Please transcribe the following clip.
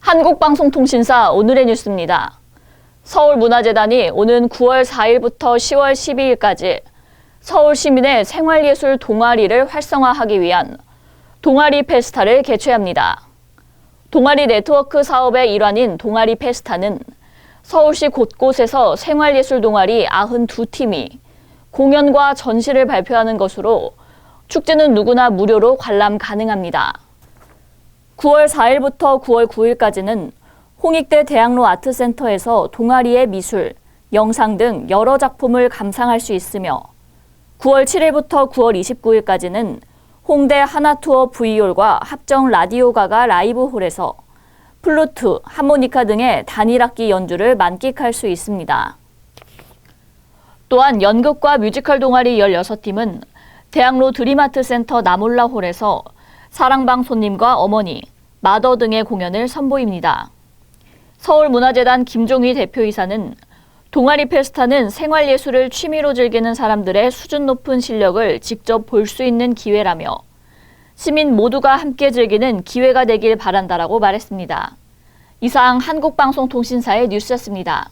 한국방송통신사 오늘의 뉴스입니다. 서울문화재단이 오는 9월 4일부터 10월 12일까지 서울 시민의 생활예술 동아리를 활성화하기 위한 동아리 페스타를 개최합니다. 동아리 네트워크 사업의 일환인 동아리 페스타는 서울시 곳곳에서 생활예술 동아리 92팀이 공연과 전시를 발표하는 것으로 축제는 누구나 무료로 관람 가능합니다. 9월 4일부터 9월 9일까지는 홍익대 대학로 아트센터에서 동아리의 미술, 영상 등 여러 작품을 감상할 수 있으며 9월 7일부터 9월 29일까지는 홍대 하나투어 V홀과 합정 라디오가가 라이브홀에서 플루트, 하모니카 등의 단일악기 연주를 만끽할 수 있습니다. 또한 연극과 뮤지컬 동아리 16팀은 대학로 드림아트 센터 나몰라 홀에서 사랑방 손님과 어머니, 마더 등의 공연을 선보입니다. 서울문화재단 김종희 대표이사는 동아리 페스타는 생활예술을 취미로 즐기는 사람들의 수준 높은 실력을 직접 볼 수 있는 기회라며 시민 모두가 함께 즐기는 기회가 되길 바란다라고 말했습니다. 이상 한국방송통신사의 뉴스였습니다.